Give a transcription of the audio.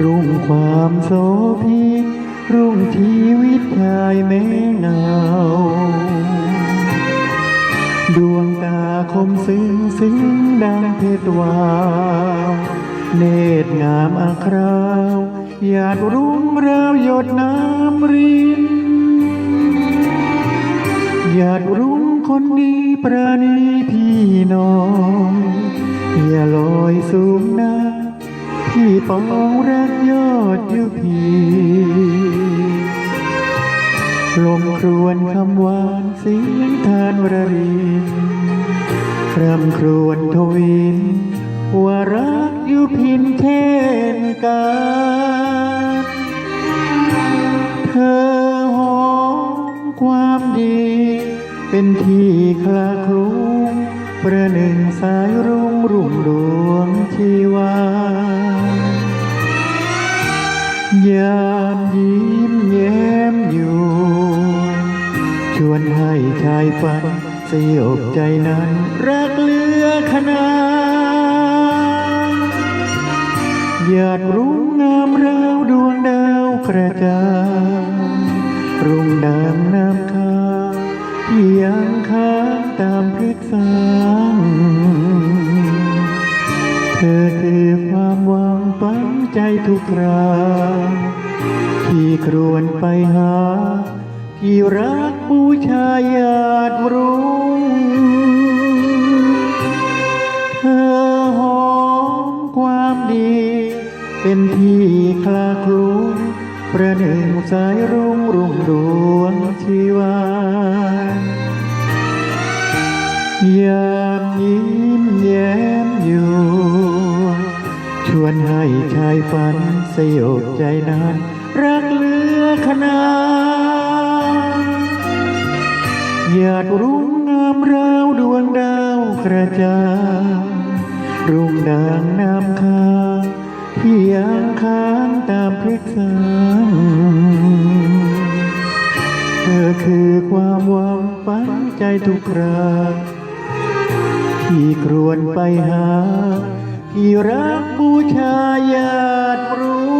รุ่งความโสภิรุ่งชีวิตชายแม่เงาดวงตาคมซึ้งซึ้งดังเพชรวาวเนตรงามอาคราวหยาดรุ่งราวหยดน้ำรินหยาดรุ่งคนดีประนีพี่น้อง อย่าลอยสูงนะ พี่ปองรักยอดยุพีลมครวนคำหวานเสียงทานวรรินครำครวนทวินว่ารักยุพินเช่นกันเธอหอมความดี เป็นที่คลาคลุ้ ประหนึ่งสายรุ่งรุ่งดวงชีวายามยิ้มแย้มอยู่ ชวนให้ชายฝันสยบใจนั้นรักเลือขนาดหยาดรุ่งงามราวดวงดาวกระจางรุ่งดาน้ำค้างที่ยังค้างตามพฤกษา งฝังใจทุกคราที่ครวนไปหา ที่รักบูชาหยาดรุ่งเธอหอมความดี เป็นที่คลาคลุ้งประหนึ่งสายรุ่งรุ่งดวงชีวา วนให้ชายฝันสยบใจนั้นรักเหลือขนาดหยาดรุ่งงามราวดวงดาวกระจ่างรุ่งดางน้ำค้างที่ยังค้างตามพฤกษางเธอคือความหวังฝันใจทุกคราที่ครวนไปหา ที่รักบูชาญาติรู้